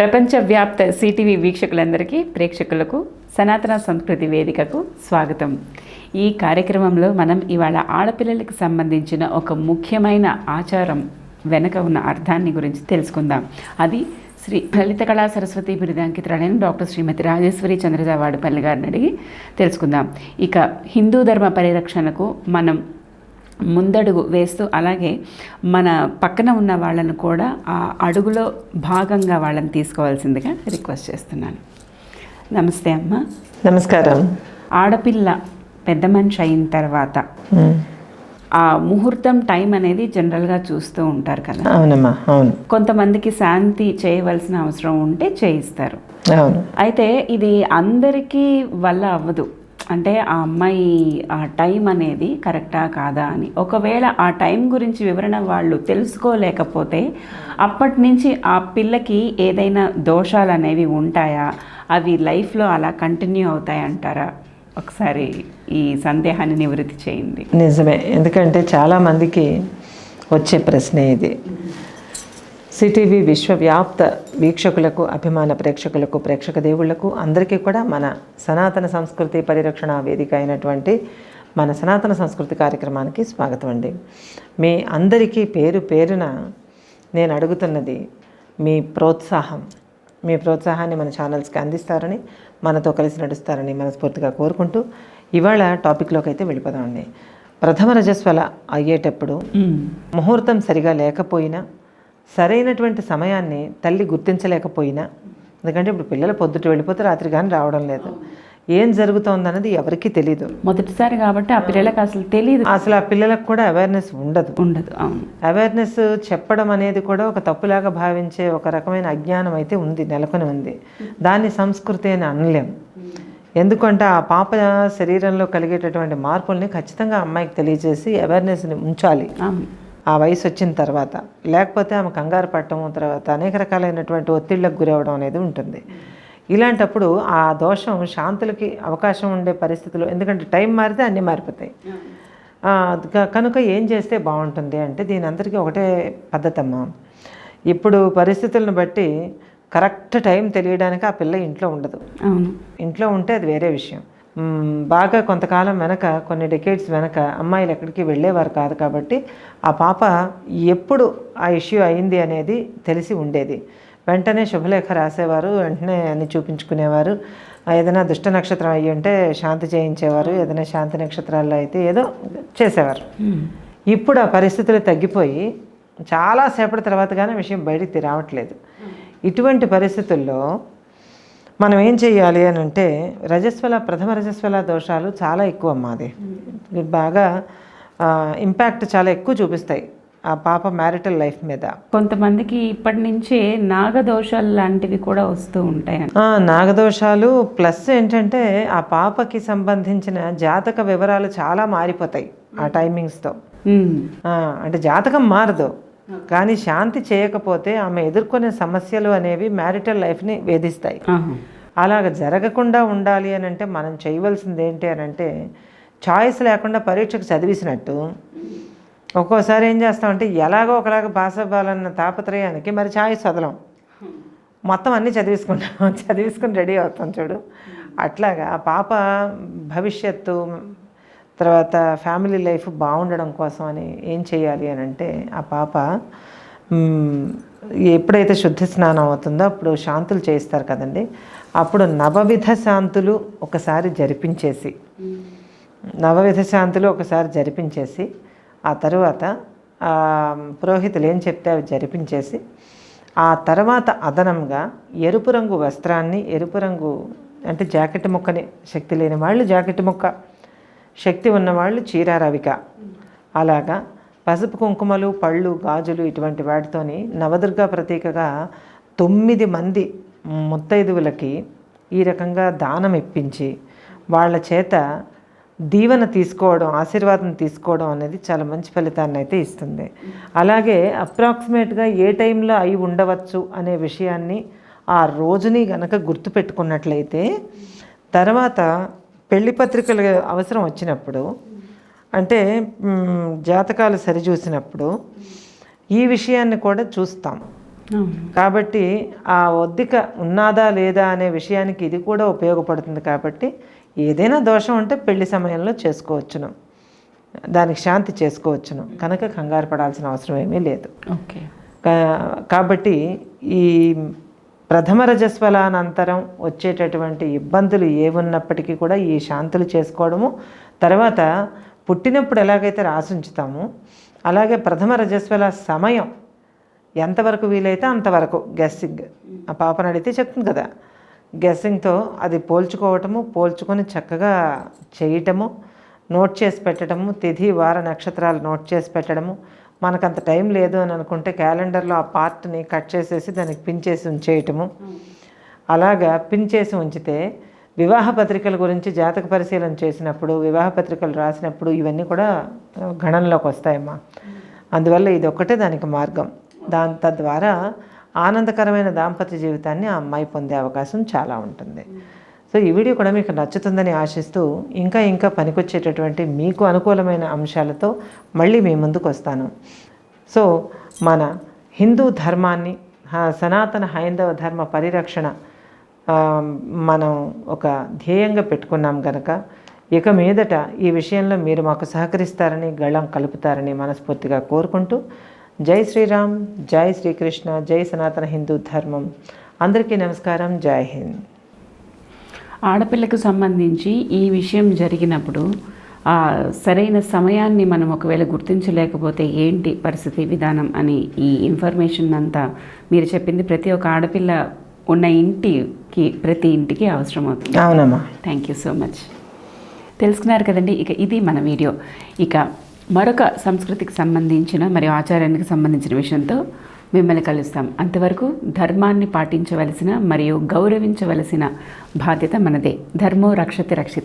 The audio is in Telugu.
ప్రపంచవ్యాప్త సిటీవీ వీక్షకులందరికీ ప్రేక్షకులకు సనాతన సంస్కృతి వేదికకు స్వాగతం. ఈ కార్యక్రమంలో మనం ఇవాళ ఆడపిల్లలకు సంబంధించిన ఒక ముఖ్యమైన ఆచారం వెనక ఉన్న అర్థాన్ని గురించి తెలుసుకుందాం. అది శ్రీ లలిత కళా సరస్వతి బిరుదాంకితురాలైన డాక్టర్ శ్రీమతి రాజేశ్వరి చంద్రజావాడపల్లి గారిని అడిగి తెలుసుకుందాం. ఇక హిందూ ధర్మ పరిరక్షణకు మనం ముందడుగు వేస్తూ అలాగే మన పక్కన ఉన్న వాళ్ళను కూడా ఆ అడుగులో భాగంగా వాళ్ళని తీసుకోవాల్సిందిగా రిక్వెస్ట్ చేస్తున్నాను. నమస్తే అమ్మ. నమస్కారం. ఆడపిల్ల పెద్ద మనిషి అయిన తర్వాత. ఆ ముహూర్తం టైం అనేది జనరల్గా చూస్తూ ఉంటారు కదా. అవునమ్మా అవును. కొంతమందికి శాంతి చేయవలసిన అవసరం ఉంటే చేయిస్తారు. అవును. అయితే ఇది అందరికీ వల్ల అవ్వదు. అంటే ఆ అమ్మాయి ఆ టైం అనేది కరెక్టా కాదా అని. ఒకవేళ ఆ టైం గురించి వివరణ వాళ్ళు తెలుసుకోలేకపోతే అప్పటి నుంచి ఆ పిల్లకి ఏదైనా దోషాలు అనేవి ఉంటాయా? అవి లైఫ్లో అలా కంటిన్యూ అవుతాయి అంటారా? ఒకసారి ఈ సందేహాన్ని నివృత్తి చేయండి. నిజమే. ఎందుకంటే చాలామందికి వచ్చే ప్రశ్నే ఇది. సిటీవీ విశ్వవ్యాప్త వీక్షకులకు అభిమాన ప్రేక్షకులకు ప్రేక్షక దేవుళ్ళకు అందరికీ కూడా మన సనాతన సంస్కృతి పరిరక్షణ వేదిక అయినటువంటి మన సనాతన సంస్కృతి కార్యక్రమానికి స్వాగతం అండి. మీ అందరికీ పేరు పేరున నేను అడుగుతున్నది మీ ప్రోత్సాహం. మీ ప్రోత్సాహాన్ని మన ఛానల్స్కి అందిస్తారని మనతో కలిసి నడుస్తారని మనస్ఫూర్తిగా కోరుకుంటూ ఇవాళ టాపిక్లోకి అయితే వెళ్ళిపోదామండి. ప్రథమ రజస్వల అయ్యేటప్పుడు. ముహూర్తం సరిగా లేకపోయినా సరైనటువంటి సమయాన్ని తల్లి గుర్తించలేకపోయినా ఎందుకంటే ఇప్పుడు పిల్లలు పొద్దుట వెళ్ళిపోతే రాత్రి కానీ రావడం లేదు. ఏం జరుగుతోందన్నది ఎవరికీ తెలియదు మొదటిసారి కాబట్టి ఆ పిల్లలకు అసలు తెలియదు అసలు ఆ పిల్లలకు కూడా అవేర్నెస్ ఉండదు. ఉండదు అవును. అవేర్నెస్ చెప్పడం అనేది కూడా ఒక తప్పులాగా భావించే ఒక రకమైన అజ్ఞానం అయితే ఉంది నెలకొని ఉంది. దాన్ని సంస్కృతి అని అనలేం. ఎందుకంటే ఆ పాప శరీరంలో కలిగేటటువంటి మార్పుల్ని ఖచ్చితంగా అమ్మాయికి తెలియజేసి అవేర్నెస్ని ఉంచాలి. ఆ వయసు వచ్చిన తర్వాత లేకపోతే ఆమె కంగారు పట్టడం తర్వాత అనేక రకాలైనటువంటి ఒత్తిళ్ళకు గురవడం అనేది ఉంటుంది. ఇలాంటప్పుడు ఆ దోషం శాంతులకి అవకాశం ఉండే పరిస్థితులు ఎందుకంటే టైం మారితే అన్నీ మారిపోతాయి. కనుక ఏం చేస్తే బాగుంటుంది అంటే దీని అందరికీ ఒకటే పద్ధతి అమ్మా ఇప్పుడు పరిస్థితులను బట్టి కరెక్ట్ టైం తెలియడానికి ఆ పిల్ల ఇంట్లో ఉండదు. అవును. ఇంట్లో ఉంటే అది వేరే విషయం. బాగా కొంతకాలం వెనక కొన్ని డెకేడ్స్ వెనక అమ్మాయిలు ఎక్కడికి వెళ్ళేవారు కాదు కాబట్టి ఆ పాప ఎప్పుడు ఆ ఇష్యూ అయింది అనేది తెలిసి ఉండేది. వెంటనే శుభలేఖ రాసేవారు వెంటనే అన్ని చూపించుకునేవారు. ఏదైనా దుష్ట నక్షత్రం అయ్యి ఉంటే శాంతి చేయించేవారు ఏదైనా శాంతి నక్షత్రాల్లో అయితే ఏదో చేసేవారు. ఇప్పుడు ఆ పరిస్థితులు తగ్గిపోయి చాలాసేపటి తర్వాత కానీ విషయం బయటికి రావట్లేదు. ఇటువంటి పరిస్థితుల్లో మనం ఏం చేయాలి అని అంటే రజస్వల ప్రథమ రజస్వల దోషాలు చాలా ఎక్కువ అమ్మా అది. ఇవి బాగా ఇంపాక్ట్ చాలా ఎక్కువ చూపిస్తాయి ఆ పాప మ్యారిటల్ లైఫ్ మీద. కొంతమందికి ఇప్పటి నుంచే నాగదోషాలు లాంటివి కూడా వస్తూ ఉంటాయి ఆ, నాగదోషాలు ప్లస్ ఏంటంటే ఆ పాపకి సంబంధించిన జాతక వివరాలు చాలా మారిపోతాయి ఆ టైమింగ్స్తో అంటే జాతకం మారదు. కానీ శాంతి చేయకపోతే ఆమె ఎదుర్కొనే సమస్యలు అనేవి మ్యారిటల్ లైఫ్ని వేధిస్తాయి. అలాగ జరగకుండా ఉండాలి అని అంటే మనం చేయవలసింది ఏంటి అని అంటే చాయిస్ లేకుండా పరీక్షకు చదివిసినట్టు ఒక్కోసారి ఏం చేస్తామంటే ఎలాగో ఒకలాగా పాస్ అవ్వాలన్న తాపత్రయానికి మరి చాయిస్ వదలం మొత్తం అన్నీ చదివిసుకుంటాం. చదివిసుకుని రెడీ అవుతాం చూడు. అట్లాగా ఆ పాప భవిష్యత్తు తర్వాత ఫ్యామిలీ లైఫ్ బాగుండడం కోసం అని ఏం చేయాలి అని అంటే ఆ పాప ఎప్పుడైతే శుద్ధి స్నానం అవుతుందో అప్పుడు శాంతులు చేయిస్తారు కదండి. అప్పుడు నవవిధ శాంతులు ఒకసారి జరిపించేసి నవవిధ శాంతులు ఒకసారి జరిపించేసి ఆ తర్వాత పురోహితులు ఏం చెప్తే అవి జరిపించేసి ఆ తర్వాత అదనంగా ఎరుపు రంగు వస్త్రాన్ని ఎరుపు రంగు అంటే జాకెట్ ముక్కని శక్తి లేని వాళ్ళు జాకెట్ ముక్క శక్తి ఉన్నవాళ్ళు చీరారవిక అలాగా పసుపు కుంకుమలు పళ్ళు గాజులు ఇటువంటి వాటితోని నవదుర్గా ప్రతీకగా తొమ్మిది మంది ముత్తైదువులకి ఈ రకంగా దానం ఇప్పించి వాళ్ళ చేత దీవెన తీసుకోవడం ఆశీర్వాదం తీసుకోవడం అనేది చాలా మంచి ఫలితాన్ని అయితే ఇస్తుంది. అలాగే అప్రాక్సిమేట్గా ఏ టైంలో అయి ఉండవచ్చు అనే విషయాన్ని ఆ రోజుని గనక గుర్తుపెట్టుకున్నట్లయితే తర్వాత పెళ్ళి పత్రికలు అవసరం వచ్చినప్పుడు అంటే జాతకాలు సరిచూసినప్పుడు ఈ విషయాన్ని కూడా చూస్తాం. కాబట్టి ఆ ఒద్దిక ఉన్నదా లేదా అనే విషయానికి ఇది కూడా ఉపయోగపడుతుంది కాబట్టి ఏదైనా దోషం ఉంటే పెళ్ళి సమయంలో చేసుకోవచ్చును. దానికి శాంతి చేసుకోవచ్చును. కనుక కంగారు పడాల్సిన అవసరం ఏమీ లేదు. ఓకే. కాబట్టి ఈ ప్రథమ రజస్వలానంతరం వచ్చేటటువంటి ఇబ్బందులు ఏమున్నప్పటికీ కూడా ఈ శాంతులు చేసుకోవడము తర్వాత పుట్టినప్పుడు ఎలాగైతే రాసి అలాగే ప్రథమ రజస్వల సమయం ఎంతవరకు వీలైతే అంతవరకు గెస్సింగ్. ఆ పాపను అడిగితే చెప్తుంది కదా గెస్సింగ్తో అది పోల్చుకోవటము పోల్చుకొని చక్కగా చేయటము నోట్ చేసి పెట్టడము తిథి వార నక్షత్రాలు నోట్ చేసి పెట్టడము మనకు అంత టైం లేదు అని అనుకుంటే క్యాలెండర్లో ఆ పార్ట్ని కట్ చేసేసి దానికి పిన్ చేసి ఉంచేయటము. అలాగా పిన్ చేసి ఉంచితే వివాహ పత్రికల గురించి జాతక పరిశీలన చేసినప్పుడు వివాహ పత్రికలు రాసినప్పుడు ఇవన్నీ కూడా గణనలోకి వస్తాయమ్మా. అందువల్ల ఇది ఒక్కటే దానికి మార్గం. దాని తద్వారా ఆనందకరమైన దాంపత్య జీవితాన్ని ఆ అమ్మాయి పొందే అవకాశం చాలా ఉంటుంది. సో ఈ వీడియో కూడా మీకు నచ్చుతుందని ఆశిస్తూ ఇంకా ఇంకా పనికొచ్చేటటువంటి మీకు అనుకూలమైన అంశాలతో మళ్ళీ మీ ముందుకు వస్తాను. సో మన హిందూ ధర్మాన్ని సనాతన హైందవ ధర్మ పరిరక్షణ మనం ఒక ధ్యేయంగా పెట్టుకున్నాం గనక ఇక మీదట ఈ విషయంలో మీరు మాకు సహకరిస్తారని గళం కలుపుతారని మనస్ఫూర్తిగా కోరుకుంటూ జై శ్రీరామ్ జై శ్రీకృష్ణ జై సనాతన హిందూ ధర్మం. అందరికీ నమస్కారం. జై హింద్. ఆడపిల్లకు సంబంధించి ఈ విషయం జరిగినప్పుడు ఆ సరైన సమయాన్ని మనం ఒకవేళ గుర్తించలేకపోతే ఏంటి పరిస్థితి విధానం అని ఈ ఇన్ఫర్మేషన్ అంతా మీరు చెప్పింది ప్రతి ఒక్క ఆడపిల్ల ఉన్న ఇంటికి ప్రతి ఇంటికి అవసరం అవుతుంది. అవునమ్మా. థ్యాంక్ యూ సో మచ్ తెలుసుకున్నారు కదండి ఇక ఇది మన వీడియో. ఇక మరొక సంస్కృతికి సంబంధించిన మరియు ఆచారానికి సంబంధించిన విషయంతో మిమ్మల్ని కలుస్తాం. అంతవరకు ధర్మాన్ని పాటించవలసిన మరియు గౌరవించవలసిన బాధ్యత మనదే. ధర్మో రక్షతి రక్షిత.